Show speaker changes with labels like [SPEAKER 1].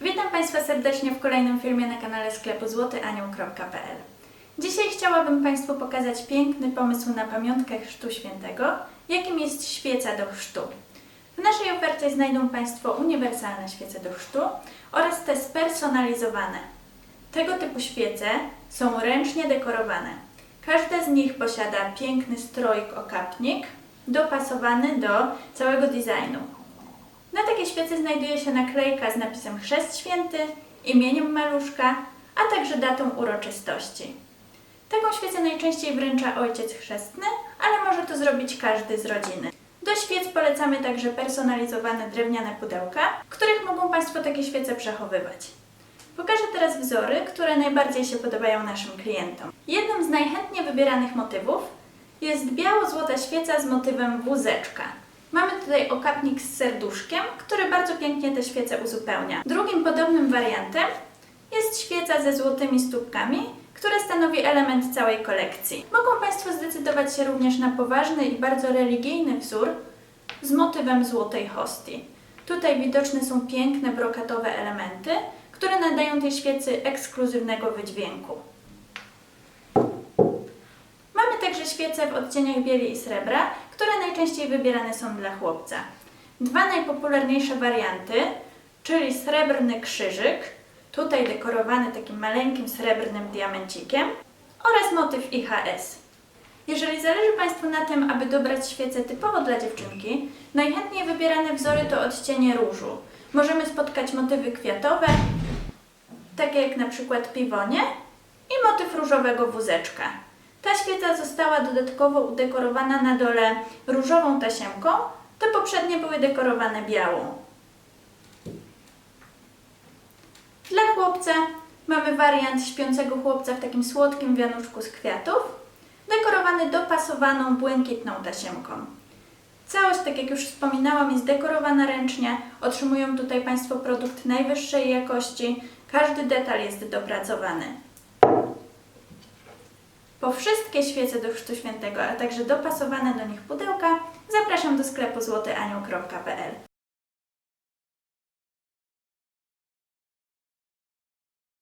[SPEAKER 1] Witam Państwa serdecznie w kolejnym filmie na kanale sklepu złotyanioł.pl Dzisiaj chciałabym Państwu pokazać piękny pomysł na pamiątkę Chrztu Świętego, jakim jest świeca do chrztu. W naszej ofercie znajdą Państwo uniwersalne świece do chrztu oraz te spersonalizowane. Tego typu świece są ręcznie dekorowane. Każda z nich posiada piękny stroik-okapnik dopasowany do całego designu. Na takiej świecy znajduje się naklejka z napisem Chrzest Święty, imieniem maluszka, a także datą uroczystości. Taką świecę najczęściej wręcza ojciec chrzestny, ale może to zrobić każdy z rodziny. Do świec polecamy także personalizowane drewniane pudełka, w których mogą Państwo takie świece przechowywać. Pokażę teraz wzory, które najbardziej się podobają naszym klientom. Jednym z najchętniej wybieranych motywów jest biało-złota świeca z motywem wózeczka. Mamy tutaj okapnik z serduszkiem, który bardzo pięknie te świece uzupełnia. Drugim podobnym wariantem jest świeca ze złotymi stópkami, która stanowi element całej kolekcji. Mogą Państwo zdecydować się również na poważny i bardzo religijny wzór z motywem złotej hostii. Tutaj widoczne są piękne brokatowe elementy, które nadają tej świecy ekskluzywnego wydźwięku. Także świece w odcieniach bieli i srebra, które najczęściej wybierane są dla chłopca. Dwa najpopularniejsze warianty, czyli srebrny krzyżyk, tutaj dekorowany takim maleńkim srebrnym diamencikiem oraz motyw IHS. Jeżeli zależy Państwu na tym, aby dobrać świecę typowo dla dziewczynki, najchętniej wybierane wzory to odcienie różu. Możemy spotkać motywy kwiatowe, takie jak na przykład piwonie i motyw różowego wózeczka. Ta świeca została dodatkowo udekorowana na dole różową tasiemką, te poprzednie były dekorowane białą. Dla chłopca mamy wariant śpiącego chłopca w takim słodkim wianuszku z kwiatów, dekorowany dopasowaną błękitną tasiemką. Całość, tak jak już wspominałam, jest dekorowana ręcznie. Otrzymują tutaj Państwo produkt najwyższej jakości. Każdy detal jest dopracowany. Po wszystkie świece do Chrztu Świętego, a także dopasowane do nich pudełka, zapraszam do sklepu złotyanioł.pl.